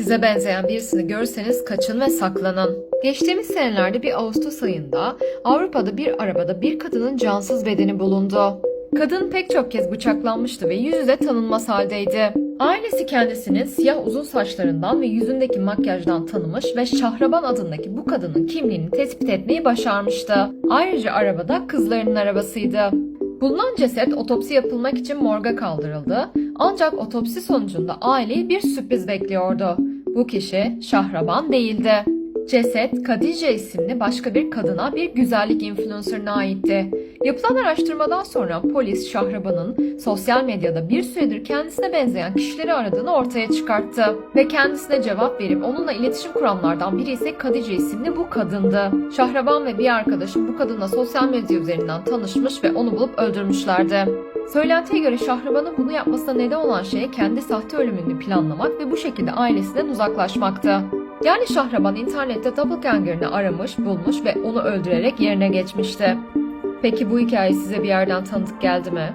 Size benzeyen birisini görürseniz kaçın ve saklanın. Geçtiğimiz senelerde bir Ağustos ayında Avrupa'da bir arabada bir kadının cansız bedeni bulundu. Kadın pek çok kez bıçaklanmıştı ve yüzü de tanınmaz haldeydi. Ailesi kendisini siyah uzun saçlarından ve yüzündeki makyajdan tanımış ve Şahraban adındaki bu kadının kimliğini tespit etmeyi başarmıştı. Ayrıca arabada kızlarının arabasıydı. Bulunan ceset otopsi yapılmak için morga kaldırıldı. Ancak otopsi sonucunda aileyi bir sürpriz bekliyordu. Bu kişi Şahraban değildi. Ceset Khadije isimli başka bir kadına bir güzellik influencerına aitti. Yapılan araştırmadan sonra polis Şahraban'ın sosyal medyada bir süredir kendisine benzeyen kişileri aradığını ortaya çıkarttı. Ve kendisine cevap verip onunla iletişim kuranlardan biri ise Khadije isimli bu kadındı. Şahraban ve bir arkadaşı bu kadınla sosyal medya üzerinden tanışmış ve onu bulup öldürmüşlerdi. Söylentiye göre Şahraban'ın bunu yapmasına neden olan şey kendi sahte ölümünü planlamak ve bu şekilde ailesinden uzaklaşmaktı. Yani Şahraban internette doppelganger'ını aramış, bulmuş ve onu öldürerek yerine geçmişti. Peki bu hikaye size bir yerden tanıdık geldi mi?